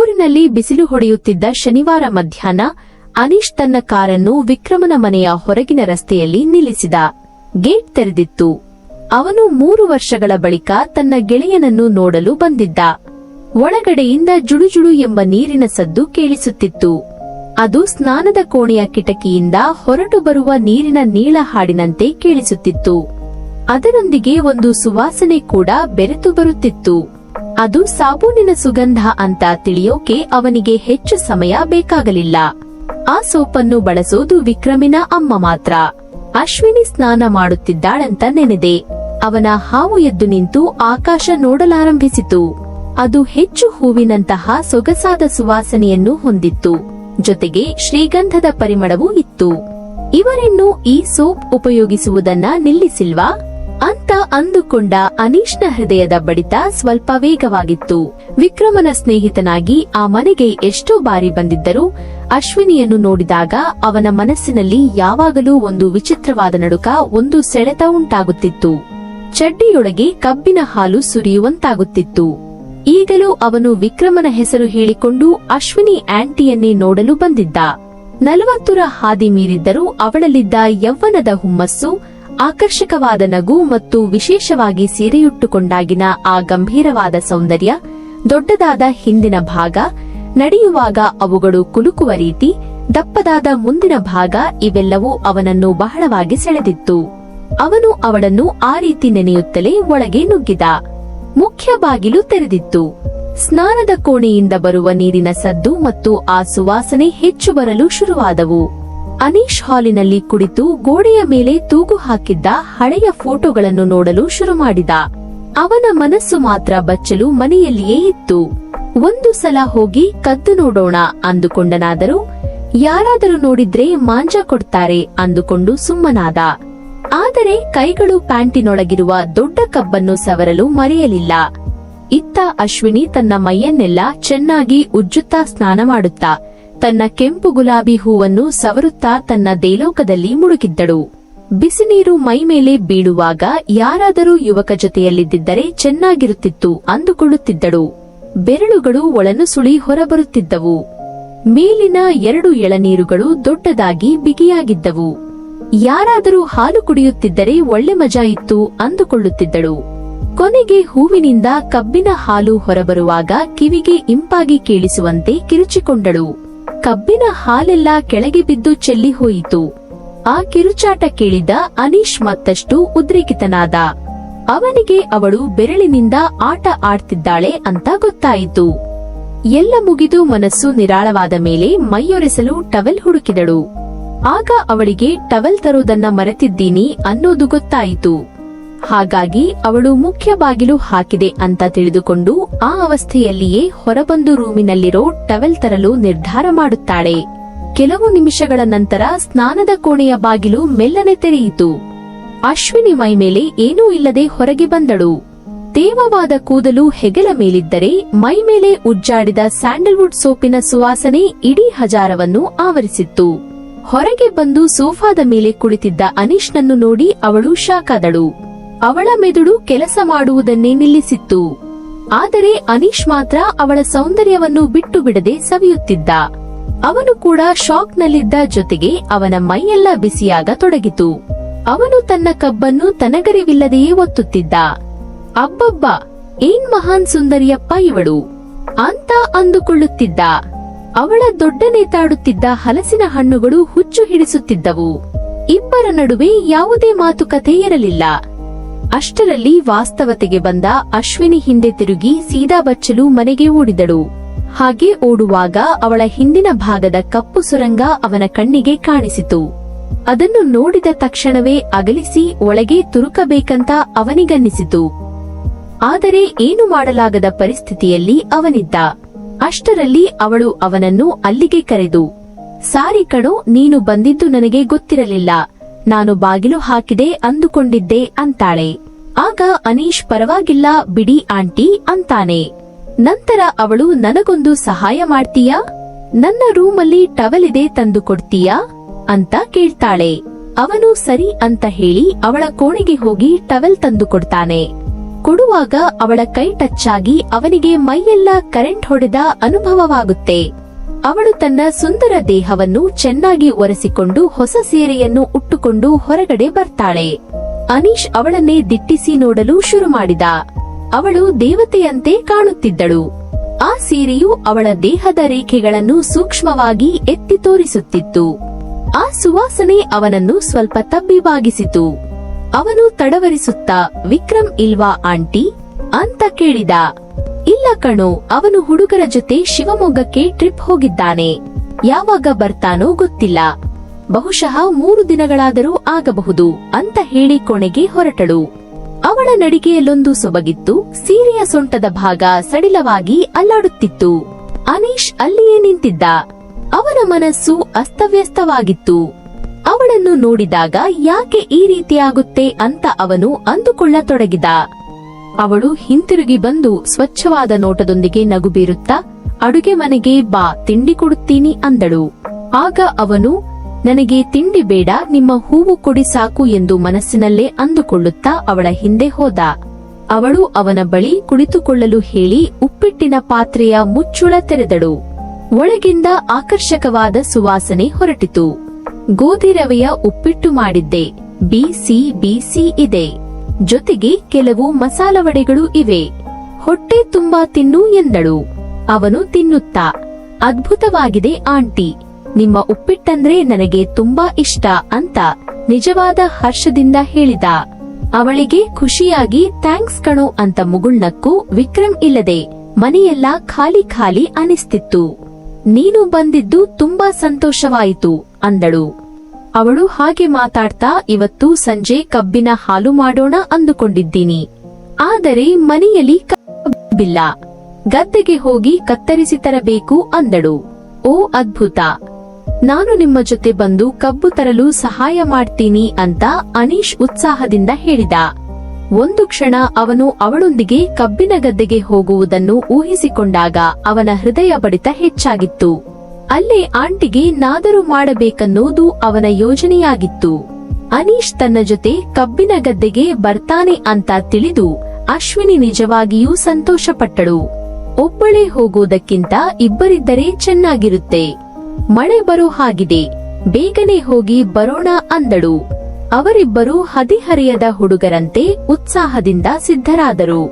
ಹಗೂರಿನಲ್ಲಿ ಬಿಸಿಲು ಹೊಡೆಯುತ್ತಿದ್ದ ಶನಿವಾರ ಮಧ್ಯಾಹ್ನ, ಅನೀಶ್ ತನ್ನ ಕಾರನ್ನು ವಿಕ್ರಮನ ಮನೆಯ ಹೊರಗಿನ ರಸ್ತೆಯಲ್ಲಿ ನಿಲ್ಲಿಸಿದ. ಗೇಟ್ ತೆರೆದಿತ್ತು. ಅವನು ಮೂರು ವರ್ಷಗಳ ಬಳಿಕ ತನ್ನ ಗೆಳೆಯನನ್ನು ನೋಡಲು ಬಂದಿದ್ದ. ಒಳಗಡೆಯಿಂದ ಜುಳುಜುಳು ಎಂಬ ನೀರಿನ ಸದ್ದು ಕೇಳಿಸುತ್ತಿತ್ತು. ಅದು ಸ್ನಾನದ ಕೋಣೆಯ ಕಿಟಕಿಯಿಂದ ಹೊರಟು ಬರುವ ನೀರಿನ ನೀಳ ಹಾಡಿನಂತೆ ಕೇಳಿಸುತ್ತಿತ್ತು. ಅದರೊಂದಿಗೆ ಒಂದು ಸುವಾಸನೆ ಕೂಡ ಬೆರೆತು ಬರುತ್ತಿತ್ತು. ಅದು ಸಾಬೂನಿನ ಸುಗಂಧ ಅಂತ ತಿಳಿಯೋಕೆ ಅವನಿಗೆ ಹೆಚ್ಚು ಸಮಯ ಬೇಕಾಗಲಿಲ್ಲ. ಆ ಸೋಪನ್ನು ಬಳಸೋದು ವಿಕ್ರಮಿನ ಅಮ್ಮ ಮಾತ್ರ. ಅಶ್ವಿನಿ ಸ್ನಾನ ಮಾಡುತ್ತಿದ್ದಾಳಂತ ನೆನೆದೆ. ಅವನ ಹಾವು ಎದ್ದು ನಿಂತು ಆಕಾಶ ನೋಡಲಾರಂಭಿಸಿತು. ಅದು ಹೆಚ್ಚು ಹೂವಿನಂತಹ ಸೊಗಸಾದ ಸುವಾಸನೆಯನ್ನು ಹೊಂದಿತ್ತು. ಜೊತೆಗೆ ಶ್ರೀಗಂಧದ ಪರಿಮಳವೂ ಇತ್ತು. ಇವರಿನ್ನೂ ಈ ಸೋಪ್ ಉಪಯೋಗಿಸುವುದನ್ನ ನಿಲ್ಲಿಸಿಲ್ವಾ? ಅಂದುಕೊಂಡ ಅನೀಶ್ನ ಹೃದಯದ ಬಡಿತ ಸ್ವಲ್ಪ ವೇಗವಾಗಿತ್ತು. ವಿಕ್ರಮನ ಸ್ನೇಹಿತನಾಗಿ ಆ ಮನೆಗೆ ಎಷ್ಟೋ ಬಾರಿ ಬಂದಿದ್ದರೂ ಅಶ್ವಿನಿಯನ್ನು ನೋಡಿದಾಗ ಅವನ ಮನಸ್ಸಿನಲ್ಲಿ ಯಾವಾಗಲೂ ಒಂದು ವಿಚಿತ್ರವಾದ ನಡುಕ, ಒಂದು ಸೆಳೆತ ಉಂಟಾಗುತ್ತಿತ್ತು. ಚಡ್ಡಿಯೊಳಗೆ ಕಬ್ಬಿನ ಹಾಲು ಸುರಿಯುವಂತಾಗುತ್ತಿತ್ತು. ಈಗಲೂ ಅವನು ವಿಕ್ರಮನ ಹೆಸರು ಹೇಳಿಕೊಂಡು ಅಶ್ವಿನಿ ಆಂಟಿಯನ್ನೇ ನೋಡಲು ಬಂದಿದ್ದ. ನಲವತ್ತುರ ಹಾದಿ ಮೀರಿದ್ದರೂ ಅವಳಲ್ಲಿದ್ದ ಯೌವನದ ಹುಮ್ಮಸ್ಸು ಆಕರ್ಷಕವಾದ ನಗು ಮತ್ತು ವಿಶೇಷವಾಗಿ ಸೀರೆಯುಟ್ಟುಕೊಂಡಾಗಿನ ಆ ಗಂಭೀರವಾದ ಸೌಂದರ್ಯ, ದೊಡ್ಡದಾದ ಹಿಂದಿನ ಭಾಗ, ನಡೆಯುವಾಗ ಅವುಗಳು ಕುಲುಕುವ ರೀತಿ, ದಪ್ಪದಾದ ಮುಂದಿನ ಭಾಗ ಇವೆಲ್ಲವೂ ಅವನನ್ನು ಬಹಳವಾಗಿ ಸೆಳೆದಿತ್ತು. ಅವನು ಅವಳನ್ನು ಆ ರೀತಿ ನೆನೆಯುತ್ತಲೇ ಒಳಗೆ ನುಗ್ಗಿದ. ಮುಖ್ಯ ಬಾಗಿಲು ತೆರೆದಿತ್ತು. ಸ್ನಾನದ ಕೋಣೆಯಿಂದ ಬರುವ ನೀರಿನ ಸದ್ದು ಮತ್ತು ಆ ಸುವಾಸನೆ ಹೆಚ್ಚು ಬರಲು ಶುರುವಾದವು. ಅನೀಶ್ ಹಾಲಿನಲ್ಲಿ ಕುಳಿತು ಗೋಡೆಯ ಮೇಲೆ ತೂಗು ಹಾಕಿದ್ದ ಹಳೆಯ ಫೋಟೋಗಳನ್ನು ನೋಡಲು ಶುರು ಮಾಡಿದ. ಅವನ ಮನಸ್ಸು ಮಾತ್ರ ಬಚ್ಚಲು ಮನೆಯಲ್ಲಿಯೇ ಇತ್ತು. ಒಂದು ಸಲ ಹೋಗಿ ಕದ್ದು ನೋಡೋಣ ಅಂದುಕೊಂಡನಾದರೂ, ಯಾರಾದರೂ ನೋಡಿದ್ರೆ ಮಾಂಜ ಕೊಡ್ತಾರೆ ಅಂದುಕೊಂಡು ಸುಮ್ಮನಾದ. ಆದರೆ ಕೈಗಳು ಪ್ಯಾಂಟಿನೊಳಗಿರುವ ದೊಡ್ಡ ಕಬ್ಬನ್ನು ಸವರಲು ಮರೆಯಲಿಲ್ಲ. ಇತ್ತ ಅಶ್ವಿನಿ ತನ್ನ ಮೈಯನ್ನೆಲ್ಲ ಚೆನ್ನಾಗಿ ಉಜ್ಜುತ್ತಾ ಸ್ನಾನ ಮಾಡುತ್ತಾ ತನ್ನ ಕೆಂಪು ಗುಲಾಬಿ ಹೂವನ್ನು ಸವರುತ್ತಾ ತನ್ನ ದೇಲೋಕದಲ್ಲಿ ಮುಳುಗಿದ್ದಳು. ಬಿಸಿನೀರು ಮೈ ಮೇಲೆ ಬೀಳುವಾಗ ಯಾರಾದರೂ ಯುವಕ ಜೊತೆಯಲ್ಲಿದ್ದರೆ ಚೆನ್ನಾಗಿರುತ್ತಿತ್ತು ಅಂದುಕೊಳ್ಳುತ್ತಿದ್ದಳು. ಬೆರಳುಗಳು ಒಳನುಸುಳಿ ಹೊರಬರುತ್ತಿದ್ದವು. ಮೇಲಿನ ಎರಡು ಎಳನೀರುಗಳು ದೊಡ್ಡದಾಗಿ ಬಿಗಿಯಾಗಿದ್ದವು. ಯಾರಾದರೂ ಹಾಲು ಕುಡಿಯುತ್ತಿದ್ದರೆ ಒಳ್ಳೆ ಮಜಾ ಇತ್ತು ಅಂದುಕೊಳ್ಳುತ್ತಿದ್ದಳು. ಕೊನೆಗೆ ಹೂವಿನಿಂದ ಕಬ್ಬಿನ ಹಾಲು ಹೊರಬರುವಾಗ ಕಿವಿಗೆ ಇಂಪಾಗಿ ಕೇಳಿಸುವಂತೆ ಕಿರುಚಿಕೊಂಡಳು. ಕಬ್ಬಿನ ಹಾಲೆಲ್ಲ ಕೆಳಗೆ ಬಿದ್ದು ಚೆಲ್ಲಿ ಹೋಯಿತು. ಆ ಕಿರುಚಾಟ ಕೇಳಿದ ಅನೀಶ್ ಮತ್ತಷ್ಟು ಉದ್ರೇಕಿತನಾದ. ಅವನಿಗೆ ಅವಳು ಬೆರಳಿನಿಂದ ಆಟ ಆಡ್ತಿದ್ದಾಳೆ ಅಂತ ಗೊತ್ತಾಯಿತು. ಎಲ್ಲ ಮುಗಿದು ಮನಸ್ಸು ನಿರಾಳವಾದ ಮೇಲೆ ಮೈಯೊರೆಸಲು ಟವೆಲ್ ಹುಡುಕಿದಳು. ಆಗ ಅವಳಿಗೆ ಟವೆಲ್ ತರುವುದನ್ನ ಮರೆತಿದ್ದೀನಿ ಅನ್ನೋದು ಗೊತ್ತಾಯಿತು. ಹಾಗಾಗಿ ಅವಳು ಮುಖ್ಯ ಬಾಗಿಲು ಹಾಕಿದೆ ಅಂತ ತಿಳಿದುಕೊಂಡು ಆ ಅವಸ್ಥೆಯಲ್ಲಿಯೇ ಹೊರಬಂದು ರೂಮಿನಲ್ಲಿರೋ ಟವೆಲ್ ತರಲು ನಿರ್ಧಾರ ಮಾಡುತ್ತಾಳೆ. ಕೆಲವು ನಿಮಿಷಗಳ ನಂತರ ಸ್ನಾನದ ಕೋಣೆಯ ಬಾಗಿಲು ಮೆಲ್ಲನೆ ತೆರೆಯಿತು. ಅಶ್ವಿನಿ ಮೈ ಮೇಲೆ ಏನೂ ಇಲ್ಲದೆ ಹೊರಗೆ ಬಂದಳು. ತೇವವಾದ ಕೂದಲು ಹೆಗಲ ಮೇಲಿದ್ದರೆ ಮೈ ಮೇಲೆ ಉಜ್ಜಾಡಿದ ಸ್ಯಾಂಡಲ್ವುಡ್ ಸೋಪಿನ ಸುವಾಸನೆ ಇಡೀ ಹಜಾರವನ್ನು ಆವರಿಸಿತ್ತು. ಹೊರಗೆ ಬಂದು ಸೋಫಾದ ಮೇಲೆ ಕುಳಿತಿದ್ದ ಅನೀಶ್ನನ್ನು ನೋಡಿ ಅವಳು ಶಾಕಾದಳು. ಅವಳ ಮೆದುಳು ಕೆಲಸ ಮಾಡುವುದನ್ನೇ ನಿಲ್ಲಿಸಿತ್ತು. ಆದರೆ ಅನೀಶ್ ಮಾತ್ರ ಅವಳ ಸೌಂದರ್ಯವನ್ನು ಬಿಟ್ಟು ಬಿಡದೆ ಸವಿಯುತ್ತಿದ್ದ. ಅವನು ಕೂಡ ಶಾಕ್ನಲ್ಲಿದ್ದ ಜೊತೆಗೆ ಅವನ ಮೈಯೆಲ್ಲ ಬಿಸಿಯಾಗ ತೊಡಗಿತು. ಅವನು ತನ್ನ ಕಬ್ಬನ್ನು ತನಗರಿವಿಲ್ಲದೆಯೇ ಒತ್ತುತ್ತಿದ್ದ. ಅಬ್ಬಬ್ಬ, ಏನ್ ಮಹಾನ್ ಸುಂದರಿಯಪ್ಪ ಇವಳು. ಅಂತ ಅಂದುಕೊಳ್ಳುತ್ತಿದ್ದ. ಅವಳ ದೊಡ್ಡ ನೇತಾಡುತ್ತಿದ್ದ ಹಲಸಿನ ಹಣ್ಣುಗಳು ಹುಚ್ಚು ಹಿಡಿಸುತ್ತಿದ್ದವು. ಇಬ್ಬರ ನಡುವೆ ಯಾವುದೇ ಮಾತುಕತೆ ಇರಲಿಲ್ಲ. ಅಷ್ಟರಲ್ಲಿ ವಾಸ್ತವತೆಗೆ ಬಂದ ಅಶ್ವಿನಿ ಹಿಂದೆ ತಿರುಗಿ ಸೀದಾ ಬಚ್ಚಲು ಮನೆಗೆ ಓಡಿದಳು. ಹಾಗೆ ಓಡುವಾಗ ಅವಳ ಹಿಂದಿನ ಭಾಗದ ಕಪ್ಪು ಸುರಂಗ ಅವನ ಕಣ್ಣಿಗೆ ಕಾಣಿಸಿತು. ಅದನ್ನು ನೋಡಿದ ತಕ್ಷಣವೇ ಅಗಲಿಸಿ ಒಳಗೆ ತುರುಕಬೇಕಂತ ಅವನಿಗನ್ನಿಸಿತು. ಆದರೆ ಏನು ಮಾಡಲಾಗದ ಪರಿಸ್ಥಿತಿಯಲ್ಲಿ ಅವನಿದ್ದ. ಅಷ್ಟರಲ್ಲಿ ಅವಳು ಅವನನ್ನು ಅಲ್ಲಿಗೆ ಕರೆದು, ಸಾರಿ ಕಣೋ, ನೀನು ಬಂದಿದ್ದು ನನಗೆ ಗೊತ್ತಿರಲಿಲ್ಲ. ನಾನು ಬಾಗಿಲು ಹಾಕಿದೆ ಅಂದುಕೊಂಡಿದ್ದೆ ಅಂತಾಳೆ. ಆಗ ಅನೀಶ್ ಪರವಾಗಿಲ್ಲ, ಬಿಡಿ ಆಂಟಿ ಅಂತಾನೆ. ನಂತರ ಅವಳು, ನನಗೊಂದು ಸಹಾಯ ಮಾಡ್ತೀಯಾ? ನನ್ನ ರೂಮಲ್ಲಿ ಟವಲ್ ಇದೆ ತಂದು ಕೊಡ್ತೀಯಾ? ಅಂತ ಕೇಳ್ತಾಳೆ. ಅವನು, ಸರಿ ಅಂತ ಹೇಳಿ ಅವಳ ಕೋಣೆಗೆ ಹೋಗಿ ಟವೆಲ್ ತಂದು ಕೊಡ್ತಾನೆ. ಕೊಡುವಾಗ ಅವಳ ಕೈ ಟಚ್ ಆಗಿ ಅವನಿಗೆ ಮೈಯೆಲ್ಲ ಕರೆಂಟ್ ಹೊಡೆದ ಅನುಭವವಾಗುತ್ತೆ. ಅವಳು ತನ್ನ ಸುಂದರ ದೇಹವನ್ನು ಚೆನ್ನಾಗಿ ಒರೆಸಿಕೊಂಡು ಹೊಸ ಸೀರೆಯನ್ನು ಉಟ್ಟುಕೊಂಡು ಹೊರಗಡೆ ಬರ್ತಾಳೆ. ಅನೀಶ್ ಅವಳನ್ನೇ ದಿಟ್ಟಿಸಿ ನೋಡಲು ಶುರು ಮಾಡಿದ. ಅವಳು ದೇವತೆಯಂತೆ ಕಾಣುತ್ತಿದ್ದಳು. ಆ ಸೀರೆಯು ಅವಳ ದೇಹದ ರೇಖೆಗಳನ್ನು ಸೂಕ್ಷ್ಮವಾಗಿ ಎತ್ತಿ ತೋರಿಸುತ್ತಿತ್ತು. ಆ ಸುವಾಸನೆ ಅವನನ್ನು ಸ್ವಲ್ಪ ತಬ್ಬಿಬಾಗಿಸಿತು. ಅವನು ತಡವರಿಸುತ್ತಾ, ವಿಕ್ರಮ್ ಇಲ್ವಾ, ಆಂಟಿ? ಅಂತ ಕೇಳಿದ. ಇಲ್ಲ ಕಣೋ, ಅವನು ಹುಡುಗರ ಜೊತೆ ಶಿವಮೊಗ್ಗಕ್ಕೆ ಟ್ರಿಪ್ ಹೋಗಿದ್ದಾನೆ. ಯಾವಾಗ ಬರ್ತಾನೋ ಗೊತ್ತಿಲ್ಲ. ಬಹುಶಃ ಮೂರು ದಿನಗಳಾದರೂ ಆಗಬಹುದು ಅಂತ ಹೇಳಿ ಕೊನೆಗೆ ಹೊರಟಳು. ಅವಳ ನಡಿಗೆಯಲ್ಲೊಂದು ಸೊಬಗಿತ್ತು, ಸೀರೆಯ ಸೊಂಟದ ಭಾಗ ಸಡಿಲವಾಗಿ ಅಲ್ಲಾಡುತ್ತಿತ್ತು. ಅನೀಶ್ ಅಲ್ಲಿಯೇ ನಿಂತಿದ್ದ. ಅವನ ಮನಸ್ಸು ಅಸ್ತವ್ಯಸ್ತವಾಗಿತ್ತು. ಅವಳನ್ನು ನೋಡಿದಾಗ ಯಾಕೆ ಈ ರೀತಿಯಾಗುತ್ತೆ ಅಂತ ಅವನು ಅಂದುಕೊಳ್ಳತೊಡಗಿದ. ಅವಳು ಹಿಂತಿರುಗಿ ಬಂದು ಸ್ವಚ್ಛವಾದ ನೋಟದೊಂದಿಗೆ ನಗು ಬೀರುತ್ತಾ ಅಡುಗೆ ಮನೆಗೆ ಬಾ, ತಿಂಡಿ ಕೊಡುತ್ತೀನಿ ಅಂದಳು. ಆಗ ಅವನು, ನನಗೆ ತಿಂಡಿ ಬೇಡ, ನಿಮ್ಮ ಹೂವು ಕೊಡಿ ಸಾಕು ಎಂದು ಮನಸ್ಸಿನಲ್ಲೇ ಅಂದುಕೊಳ್ಳುತ್ತಾ ಅವಳ ಹಿಂದೆ ಹೋದ. ಅವಳು ಅವನ ಬಳಿ ಕುಳಿತುಕೊಳ್ಳಲು ಹೇಳಿ ಉಪ್ಪಿಟ್ಟಿನ ಪಾತ್ರೆಯ ಮುಚ್ಚುಳ ತೆರೆದಳು. ಒಳಗಿಂದ ಆಕರ್ಷಕವಾದ ಸುವಾಸನೆ ಹೊರಟಿತು. ಗೋಧಿ ರವೆಯ ಉಪ್ಪಿಟ್ಟು ಮಾಡಿದ್ದೆ. ಬಿಸಿ ಬಿಸಿ ಇದೆ. ಜೊತೆಗೆ ಕೆಲವು ಮಸಾಲ ವಡೆಗಳು ಇವೆ. ಹೊಟ್ಟೆ ತುಂಬಾ ತಿನ್ನು ಎಂದಳು. ಅವನು ತಿನ್ನುತ್ತಾ. ಅದ್ಭುತವಾಗಿದೆ ಆಂಟಿ. ನಿಮ್ಮ ಉಪ್ಪಿಟ್ಟಂದ್ರೆ ನನಗೆ ತುಂಬಾ ಇಷ್ಟ ಅಂತ ನಿಜವಾದ ಹರ್ಷದಿಂದ ಹೇಳಿದ. ಅವಳಿಗೆ ಖುಷಿಯಾಗಿ, ಥ್ಯಾಂಕ್ಸ್ ಕಣೋ ಅಂತ ಮುಗುಳ್ನಕ್ಕೂ ವಿಕ್ರಮ್ ಇಲ್ಲದೆ ಮನೆಯೆಲ್ಲ ಖಾಲಿ ಖಾಲಿ ಅನಿಸ್ತಿತ್ತು. ನೀನು ಬಂದಿದ್ದು ತುಂಬಾ ಸಂತೋಷವಾಯಿತು ಅಂದಳು. ಅವಳು ಹಾಗೆ ಮಾತಾಡ್ತಾ, ಇವತ್ತು ಸಂಜೆ ಕಬ್ಬಿನ ಹಾಲು ಮಾಡೋಣ ಅಂದುಕೊಂಡಿದ್ದೀನಿ. ಆದರೆ ಮನೆಯಲ್ಲಿ ಕಬ್ಬಿಲ್ಲ. ಗದ್ದೆಗೆ ಹೋಗಿ ಕತ್ತರಿಸಿ ತರಬೇಕು ಅಂದಳು. ಓ ಅದ್ಭುತ. ನಾನು ನಿಮ್ಮ ಜೊತೆ ಬಂದು ಕಬ್ಬು ತರಲು ಸಹಾಯ ಮಾಡ್ತೀನಿ ಅಂತ ಅನೀಶ್ ಉತ್ಸಾಹದಿಂದ ಹೇಳಿದ. ಒಂದು ಕ್ಷಣ ಅವನು ಅವಳೊಂದಿಗೆ ಕಬ್ಬಿನ ಗದ್ದೆಗೆ ಹೋಗುವುದನ್ನು ಊಹಿಸಿಕೊಂಡಾಗ ಅವನ ಹೃದಯ ಬಡಿತ ಹೆಚ್ಚಾಗಿತ್ತು. ಅಲ್ಲೇ ಆಂಟಿಗೆ ನಾದರೂ ಮಾಡಬೇಕನ್ನೋದು ಅವನ ಯೋಜನೆಯಾಗಿತ್ತು. ಅನೀಶ್ ತನ್ನ ಜೊತೆ ಕಬ್ಬಿನ ಗದ್ದೆಗೆ ಬರ್ತಾನೆ ಅಂತ ತಿಳಿದು ಅಶ್ವಿನಿ ನಿಜವಾಗಿಯೂ ಸಂತೋಷಪಟ್ಟಳು. ಒಬ್ಬಳೇ ಹೋಗೋದಕ್ಕಿಂತ ಇಬ್ಬರಿದ್ದರೆ ಚೆನ್ನಾಗಿರುತ್ತೆ. ಮಳೆ ಬರೋ ಹಾಗಿದೆ. ಬೇಗನೆ ಹೋಗಿ ಬರೋಣ ಅಂದಳು. ಅವರಿಬ್ಬರು ಹದಿಹರೆಯದ ಹುಡುಗರಂತೆ ಉತ್ಸಾಹದಿಂದ ಸಿದ್ಧರಾದರು.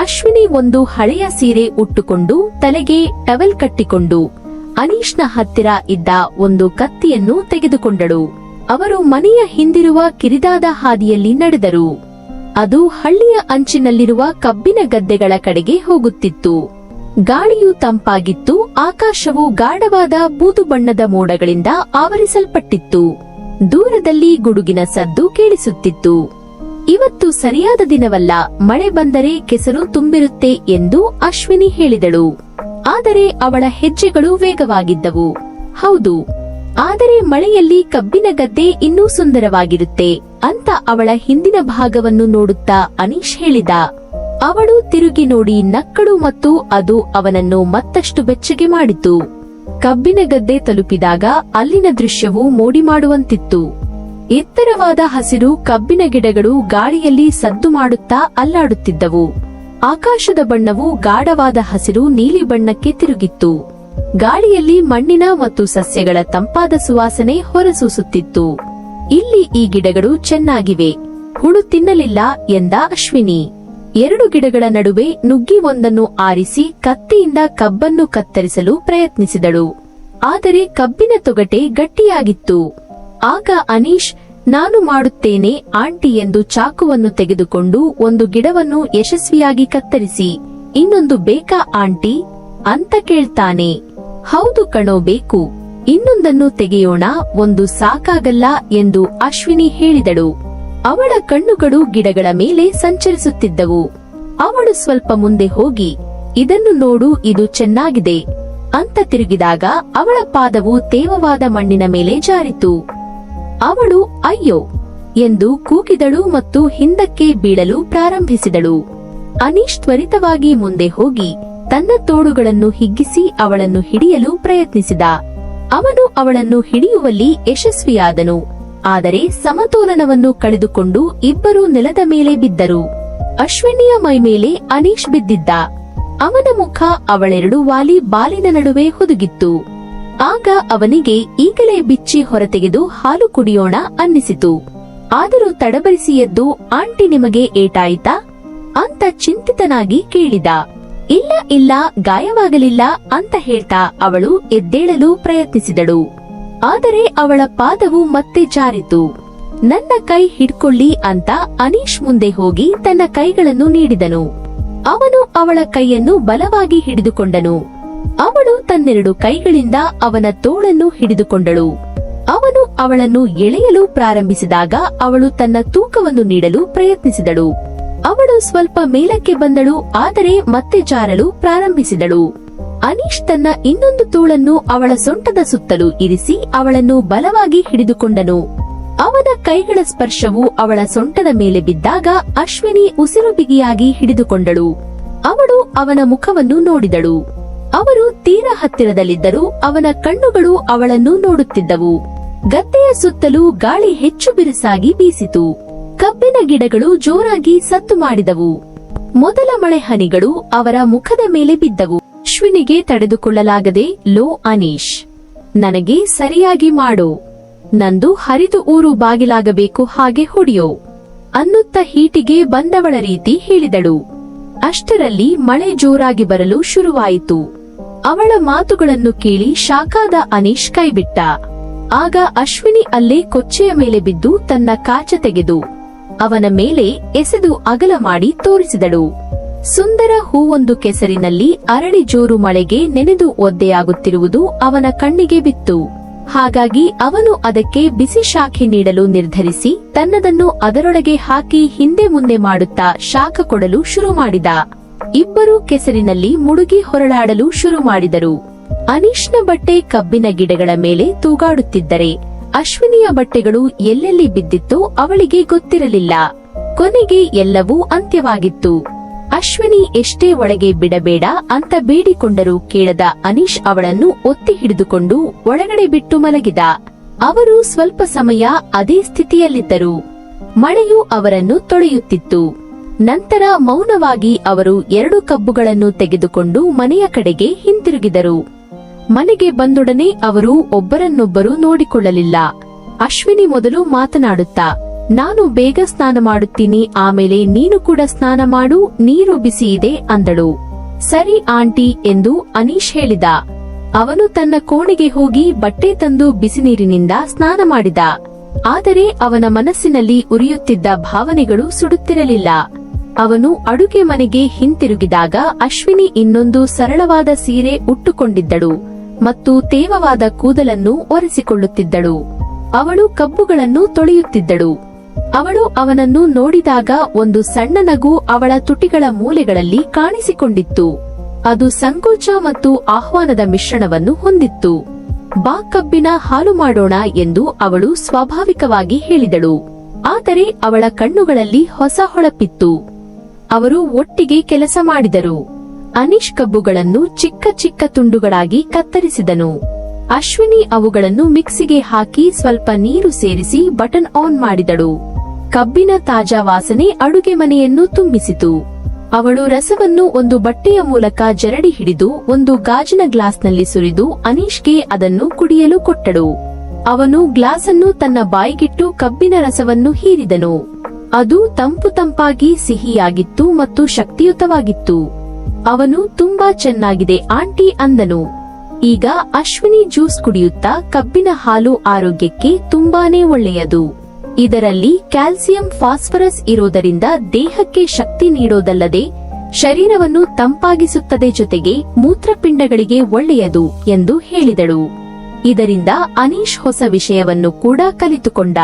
ಅಶ್ವಿನಿ ಒಂದು ಹಳೆಯ ಸೀರೆ ಉಟ್ಟುಕೊಂಡು ತಲೆಗೆ ಟವೆಲ್ ಕಟ್ಟಿಕೊಂಡು ಅನೀಶ್ನ ಹತ್ತಿರ ಇದ್ದ ಒಂದು ಕತ್ತಿಯನ್ನು ತೆಗೆದುಕೊಂಡಳು. ಅವರು ಮನೆಯ ಹಿಂದಿರುವ ಕಿರಿದಾದ ಹಾದಿಯಲ್ಲಿ ನಡೆದರು. ಅದು ಹಳ್ಳಿಯ ಅಂಚಿನಲ್ಲಿರುವ ಕಬ್ಬಿನ ಗದ್ದೆಗಳ ಕಡೆಗೆ ಹೋಗುತ್ತಿತ್ತು. ಗಾಳಿಯು ತಂಪಾಗಿತ್ತು, ಆಕಾಶವು ಗಾಢವಾದ ಬೂದು ಬಣ್ಣದ ಮೋಡಗಳಿಂದ ಆವರಿಸಲ್ಪಟ್ಟಿತ್ತು. ದೂರದಲ್ಲಿ ಗುಡುಗಿನ ಸದ್ದು ಕೇಳಿಸುತ್ತಿತ್ತು. ಇವತ್ತು ಸರಿಯಾದ ದಿನವಲ್ಲ, ಮಳೆ ಬಂದರೆ ಕೆಸರು ತುಂಬಿರುತ್ತೆ ಎಂದು ಅಶ್ವಿನಿ ಹೇಳಿದಳು. ಆದರೆ ಅವಳ ಹೆಜ್ಜೆಗಳು ವೇಗವಾಗಿದ್ದವು. ಹೌದು, ಆದರೆ ಮಳೆಯಲ್ಲಿ ಕಬ್ಬಿನ ಗದ್ದೆ ಇನ್ನೂ ಸುಂದರವಾಗಿರುತ್ತೆ ಅಂತ ಅವಳ ಹಿಂದಿನ ಭಾಗವನ್ನು ನೋಡುತ್ತಾ ಅನೀಶ್ ಹೇಳಿದ. ಅವಳು ತಿರುಗಿ ನೋಡಿ ನಕ್ಕಳು ಮತ್ತು ಅದು ಅವನನ್ನು ಮತ್ತಷ್ಟು ಬೆಚ್ಚಗೆ ಮಾಡಿತು. ಕಬ್ಬಿನ ಗದ್ದೆ ತಲುಪಿದಾಗ ಅಲ್ಲಿನ ದೃಶ್ಯವು ಮೋಡಿ ಮಾಡುವಂತಿತ್ತು. ಎತ್ತರವಾದ ಹಸಿರು ಕಬ್ಬಿನ ಗಿಡಗಳು ಗಾಳಿಯಲ್ಲಿ ಸದ್ದು ಮಾಡುತ್ತಾ ಅಲ್ಲಾಡುತ್ತಿದ್ದವು. ಆಕಾಶದ ಬಣ್ಣವು ಗಾಢವಾದ ಹಸಿರು ನೀಲಿ ಬಣ್ಣಕ್ಕೆ ತಿರುಗಿತ್ತು. ಗಾಳಿಯಲ್ಲಿ ಮಣ್ಣಿನ ಮತ್ತು ಸಸ್ಯಗಳ ತಂಪಾದ ಸುವಾಸನೆ ಹೊರಸೂಸುತ್ತಿತ್ತು. ಇಲ್ಲಿ ಈ ಗಿಡಗಳು ಚೆನ್ನಾಗಿವೆ. ಹುಳು ತಿನ್ನಲಿಲ್ಲ ಎಂದ ಅಶ್ವಿನಿ. ಎರಡು ಗಿಡಗಳ ನಡುವೆ ನುಗ್ಗಿ ಒಂದನ್ನು ಆರಿಸಿ ಕತ್ತಿಯಿಂದ ಕಬ್ಬನ್ನು ಕತ್ತರಿಸಲು ಪ್ರಯತ್ನಿಸಿದಳು. ಆದರೆ ಕಬ್ಬಿನ ತೊಗಟೆ ಗಟ್ಟಿಯಾಗಿತ್ತು. ಆಗ ಅನೀಶ್ ನಾನು ಮಾಡುತ್ತೇನೆ ಆಂಟಿ ಎಂದು ಚಾಕುವನ್ನು ತೆಗೆದುಕೊಂಡು ಒಂದು ಗಿಡವನ್ನು ಯಶಸ್ವಿಯಾಗಿ ಕತ್ತರಿಸಿ, ಇನ್ನೊಂದು ಬೇಕಾ ಆಂಟಿ? ಅಂತ ಕೇಳ್ತಾನೆ. ಹೌದು ಕಣೋ ಬೇಕು. ಇನ್ನೊಂದನ್ನು ತೆಗೆಯೋಣ, ಒಂದು ಸಾಕಾಗಲ್ಲ ಎಂದು ಅಶ್ವಿನಿ ಹೇಳಿದಳು. ಅವಳ ಕಣ್ಣುಗಳು ಗಿಡಗಳ ಮೇಲೆ ಸಂಚರಿಸುತ್ತಿದ್ದವು. ಅವಳು ಸ್ವಲ್ಪ ಮುಂದೆ ಹೋಗಿ, ಇದನ್ನು ನೋಡು, ಇದು ಚೆನ್ನಾಗಿದೆ. ಅಂತ ತಿರುಗಿದಾಗ ಅವಳ ಪಾದವು ತೇವವಾದ ಮಣ್ಣಿನ ಮೇಲೆ ಜಾರಿತು. ಅವಳು ಅಯ್ಯೋ ಎಂದು ಕೂಗಿದಳು ಮತ್ತು ಹಿಂದಕ್ಕೆ ಬೀಳಲು ಪ್ರಾರಂಭಿಸಿದಳು. ಅನೀಶ್ ತ್ವರಿತವಾಗಿ ಮುಂದೆ ಹೋಗಿ ತನ್ನ ತೋಳುಗಳನ್ನು ಹಿಗ್ಗಿಸಿ ಅವಳನ್ನು ಹಿಡಿಯಲು ಪ್ರಯತ್ನಿಸಿದ. ಅವನು ಅವಳನ್ನು ಹಿಡಿಯುವಲ್ಲಿ ಯಶಸ್ವಿಯಾದನು. ಆದರೆ ಸಮತೋಲನವನ್ನು ಕಳೆದುಕೊಂಡು ಇಬ್ಬರೂ ನೆಲದ ಮೇಲೆ ಬಿದ್ದರು. ಅಶ್ವಿನಿಯ ಮೈ ಮೇಲೆ ಅನೀಶ್ ಬಿದ್ದಿದ್ದ. ಅವನ ಮುಖ ಅವಳೆರಡು ವಾಲಿ ಬಾಲಿನ ನಡುವೆ ಹುದುಗಿತ್ತು. ಆಗ ಅವನಿಗೆ ಈಗಲೇ ಬಿಚ್ಚಿ ಹೊರತೆಗೆದು ಹಾಲು ಕುಡಿಯೋಣ ಅನ್ನಿಸಿತು. ಆದರೂ ತಡಬರಿಸಿ ಎದ್ದು ಆಂಟಿ ನಿಮಗೆ ಏಟಾಯಿತಾ? ಅಂತ ಚಿಂತಿತನಾಗಿ ಕೇಳಿದ. ಇಲ್ಲ ಇಲ್ಲ, ಗಾಯವಾಗಲಿಲ್ಲ ಅಂತ ಹೇಳ್ತಾ ಅವಳು ಎದ್ದೇಳಲು ಪ್ರಯತ್ನಿಸಿದಳು. ಆದರೆ ಅವಳ ಪಾದವು ಮತ್ತೆ ಜಾರಿತು. ನನ್ನ ಕೈ ಹಿಡ್ಕೊಳ್ಳಿ ಅಂತ ಅನೀಶ್ ಮುಂದೆ ಹೋಗಿ ತನ್ನ ಕೈಗಳನ್ನು ನೀಡಿದನು. ಅವನು ಅವಳ ಕೈಯನ್ನು ಬಲವಾಗಿ ಹಿಡಿದುಕೊಂಡನು. ತನ್ನೆರಡು ಕೈಗಳಿಂದ ಅವನ ತೋಳನ್ನು ಹಿಡಿದುಕೊಂಡಳು. ಅವನು ಅವಳನ್ನು ಎಳೆಯಲು ಪ್ರಾರಂಭಿಸಿದಾಗ ಅವಳು ತನ್ನ ತೂಕವನ್ನು ನೀಡಲು ಪ್ರಯತ್ನಿಸಿದಳು. ಅವಳು ಸ್ವಲ್ಪ ಮೇಲಕ್ಕೆ ಬಂದಳು, ಆದರೆ ಮತ್ತೆ ಜಾರಲು ಪ್ರಾರಂಭಿಸಿದಳು. ಅನೀಶ್ ತನ್ನ ಇನ್ನೊಂದು ತೋಳನ್ನು ಅವಳ ಸೊಂಟದ ಸುತ್ತಲೂ ಇರಿಸಿ ಅವಳನ್ನು ಬಲವಾಗಿ ಹಿಡಿದುಕೊಂಡನು. ಅವನ ಕೈಗಳ ಸ್ಪರ್ಶವು ಅವಳ ಸೊಂಟದ ಮೇಲೆ ಬಿದ್ದಾಗ ಅಶ್ವಿನಿ ಉಸಿರು ಬಿಗಿಯಾಗಿ ಹಿಡಿದುಕೊಂಡಳು. ಅವಳು ಅವನ ಮುಖವನ್ನು ನೋಡಿದಳು. ಅವರು ತೀರ ಹತ್ತಿರದಲ್ಲಿದ್ದರೂ ಅವನ ಕಣ್ಣುಗಳು ಅವಳನ್ನು ನೋಡುತ್ತಿದ್ದವು. ಗದ್ದೆಯ ಸುತ್ತಲೂ ಗಾಳಿ ಹೆಚ್ಚು ಬಿರುಸಾಗಿ ಬೀಸಿತು. ಕಬ್ಬಿನ ಗಿಡಗಳು ಜೋರಾಗಿ ಸತ್ತು ಮಾಡಿದವು. ಮೊದಲ ಮಳೆ ಹನಿಗಳು ಅವರ ಮುಖದ ಮೇಲೆ ಬಿದ್ದವು. ಅಶ್ವಿನಿಗೆ ತಡೆದುಕೊಳ್ಳಲಾಗದೆ, ಲೋ ಅನೀಶ್, ನನಗೆ ಸರಿಯಾಗಿ ಮಾಡೋ. ನಂದು ಹರಿದು ಊರು ಬಾಗಿಲಾಗಬೇಕು, ಹಾಗೆ ಹೊಡಿಯೋ, ಅನ್ನುತ್ತ ಹೀಟಿಗೆ ಬಂದವಳ ರೀತಿ ಹೇಳಿದಳು. ಅಷ್ಟರಲ್ಲಿ ಮಳೆ ಜೋರಾಗಿ ಬರಲು ಶುರುವಾಯಿತು. ಅವಳ ಮಾತುಗಳನ್ನು ಕೇಳಿ ಶಾಖಾದ ಅನೀಶ್ ಕೈಬಿಟ್ಟ. ಆಗ ಅಶ್ವಿನಿ ಅಲ್ಲೇ ಕೊಚ್ಚೆಯ ಮೇಲೆ ಬಿದ್ದು ತನ್ನ ಕಾಚ ತೆಗೆದು ಅವನ ಮೇಲೆ ಎಸೆದು ಅಗಲ ಮಾಡಿ ತೋರಿಸಿದಳು. ಸುಂದರ ಹೂವೊಂದು ಕೆಸರಿನಲ್ಲಿ ಅರಳಿ ಜೋರು ಮಳೆಗೆ ನೆನೆದು ಒದ್ದೆಯಾಗುತ್ತಿರುವುದು ಅವನ ಕಣ್ಣಿಗೆ ಬಿತ್ತು. ಹಾಗಾಗಿ ಅವನು ಅದಕ್ಕೆ ಬಿಸಿ ಶಾಖೆ ನೀಡಲು ನಿರ್ಧರಿಸಿ ತನ್ನದನ್ನು ಅದರೊಳಗೆ ಹಾಕಿ ಹಿಂದೆ ಮುಂದೆ ಮಾಡುತ್ತಾ ಶಾಖ ಕೊಡಲು ಶುರು ಮಾಡಿದ. ಇಬ್ಬರು ಕೆಸರಿನಲ್ಲಿ ಮುಡುಗಿ ಹೊರಳಾಡಲು ಶುರು ಮಾಡಿದರು. ಅನೀಶ್ನ ಬಟ್ಟೆ ಕಬ್ಬಿನ ಗಿಡಗಳ ಮೇಲೆ ತೂಗಾಡುತ್ತಿದ್ದರೆ ಅಶ್ವಿನಿಯ ಬಟ್ಟೆಗಳು ಎಲ್ಲೆಲ್ಲಿ ಬಿದ್ದಿತ್ತೋ ಅವಳಿಗೆ ಗೊತ್ತಿರಲಿಲ್ಲ. ಕೊನೆಗೆ ಎಲ್ಲವೂ ಅಂತ್ಯವಾಗಿತ್ತು. ಅಶ್ವಿನಿ ಎಷ್ಟೇ ಒಳಗೆ ಬಿಡಬೇಡ ಅಂತ ಬೇಡಿಕೊಂಡರೂ ಕೇಳದ ಅನೀಶ್ ಅವಳನ್ನು ಒತ್ತಿ ಹಿಡಿದುಕೊಂಡು ಒಳಗಡೆ ಬಿಟ್ಟು ಮಲಗಿದ. ಅವರು ಸ್ವಲ್ಪ ಸಮಯ ಅದೇ ಸ್ಥಿತಿಯಲ್ಲಿದ್ದರು. ಮಳೆಯು ಅವರನ್ನು ತೊಳೆಯುತ್ತಿತ್ತು. ನಂತರ ಮೌನವಾಗಿ ಅವರು ಎರಡು ಕಬ್ಬುಗಳನ್ನು ತೆಗೆದುಕೊಂಡು ಮನೆಯ ಕಡೆಗೆ ಹಿಂತಿರುಗಿದರು. ಮನೆಗೆ ಬಂದೊಡನೆ ಅವರು ಒಬ್ಬರನ್ನೊಬ್ಬರು ನೋಡಿಕೊಳ್ಳಲಿಲ್ಲ. ಅಶ್ವಿನಿ ಮೊದಲು ಮಾತನಾಡುತ್ತಾ, ನಾನು ಬೇಗ ಸ್ನಾನ ಮಾಡುತ್ತೀನಿ, ಆಮೇಲೆ ನೀನು ಕೂಡ ಸ್ನಾನ ಮಾಡು, ನೀರು ಬಿಸಿ ಇದೆ ಅಂದಳು. ಸರಿ ಆಂಟಿ ಎಂದು ಅನೀಶ್ ಹೇಳಿದ. ಅವನು ತನ್ನ ಕೋಣೆಗೆ ಹೋಗಿ ಬಟ್ಟೆ ತಂದು ಬಿಸಿ ನೀರಿನಿಂದ ಸ್ನಾನ ಮಾಡಿದ. ಆದರೆ ಅವನ ಮನಸ್ಸಿನಲ್ಲಿ ಉರಿಯುತ್ತಿದ್ದ ಭಾವನೆಗಳು ಸುಡುತ್ತಿರಲಿಲ್ಲ. ಅವನು ಅಡುಗೆ ಮನೆಗೆ ಹಿಂತಿರುಗಿದಾಗ ಅಶ್ವಿನಿ ಇನ್ನೊಂದು ಸರಳವಾದ ಸೀರೆ ಉಟ್ಟುಕೊಂಡಿದ್ದಳು ಮತ್ತು ತೇವವಾದ ಕೂದಲನ್ನು ಒರೆಸಿಕೊಳ್ಳುತ್ತಿದ್ದಳು. ಅವಳು ಕಬ್ಬುಗಳನ್ನು ತೊಳೆಯುತ್ತಿದ್ದಳು. ಅವಳು ಅವನನ್ನು ನೋಡಿದಾಗ ಒಂದು ಸಣ್ಣ ನಗು ಅವಳ ತುಟಿಗಳ ಮೂಲೆಗಳಲ್ಲಿ ಕಾಣಿಸಿಕೊಂಡಿತ್ತು. ಅದು ಸಂಕೋಚ ಮತ್ತು ಆಹ್ವಾನದ ಮಿಶ್ರಣವನ್ನು ಹೊಂದಿತ್ತು. ಬಾ ಕಬ್ಬಿನ ಹಾಲು ಮಾಡೋಣ ಎಂದು ಅವಳು ಸ್ವಾಭಾವಿಕವಾಗಿ ಹೇಳಿದಳು. ಆದರೆ ಅವಳ ಕಣ್ಣುಗಳಲ್ಲಿ ಹೊಸ ಹೊಳಪಿತ್ತು. ಅವರು ಒಟ್ಟಿಗೆ ಕೆಲಸ ಮಾಡಿದರು. ಅನೀಶ್ ಕಬ್ಬುಗಳನ್ನು ಚಿಕ್ಕ ಚಿಕ್ಕ ತುಂಡುಗಳಾಗಿ ಕತ್ತರಿಸಿದನು. ಅಶ್ವಿನಿ ಅವುಗಳನ್ನು ಮಿಕ್ಸಿಗೆ ಹಾಕಿ ಸ್ವಲ್ಪ ನೀರು ಸೇರಿಸಿ ಬಟನ್ ಆನ್ ಮಾಡಿದಳು. ಕಬ್ಬಿನ ತಾಜಾ ವಾಸನೆ ಅಡುಗೆ ಮನೆಯನ್ನು ತುಂಬಿಸಿತು. ಅವಳು ರಸವನ್ನು ಒಂದು ಬಟ್ಟೆಯ ಮೂಲಕ ಜರಡಿ ಹಿಡಿದು ಒಂದು ಗಾಜಿನ ಗ್ಲಾಸ್ನಲ್ಲಿ ಸುರಿದು ಅನೀಶ್ಗೆ ಅದನ್ನು ಕುಡಿಯಲು ಕೊಟ್ಟಳು. ಅವನು ಗ್ಲಾಸನ್ನು ತನ್ನ ಬಾಯಿಗಿಟ್ಟು ಕಬ್ಬಿನ ರಸವನ್ನು ಹೀರಿದನು. ಅದು ತಂಪು ತಂಪಾಗಿ ಸಿಹಿಯಾಗಿತ್ತು ಮತ್ತು ಶಕ್ತಿಯುತವಾಗಿತ್ತು. ಅವನು ತುಂಬಾ ಚೆನ್ನಾಗಿದೆ ಆಂಟಿ ಅಂದನು. ಈಗ ಅಶ್ವಿನಿ ಜ್ಯೂಸ್ ಕುಡಿಯುತ್ತಾ ಕಬ್ಬಿನ ಹಾಲು ಆರೋಗ್ಯಕ್ಕೆ ತುಂಬಾನೇ ಒಳ್ಳೆಯದು. ಇದರಲ್ಲಿ ಕ್ಯಾಲ್ಸಿಯಂ ಫಾಸ್ಫರಸ್ ಇರೋದರಿಂದ ದೇಹಕ್ಕೆ ಶಕ್ತಿ ನೀಡೋದಲ್ಲದೆ ಶರೀರವನ್ನು ತಂಪಾಗಿಸುತ್ತದೆ ಜೊತೆಗೆ ಮೂತ್ರಪಿಂಡಗಳಿಗೆ ಒಳ್ಳೆಯದು ಎಂದು ಹೇಳಿದಳು. ಇದರಿಂದ ಅನೀಶ್ ಹೊಸ ವಿಷಯವನ್ನು ಕೂಡ ಕಲಿತುಕೊಂಡ.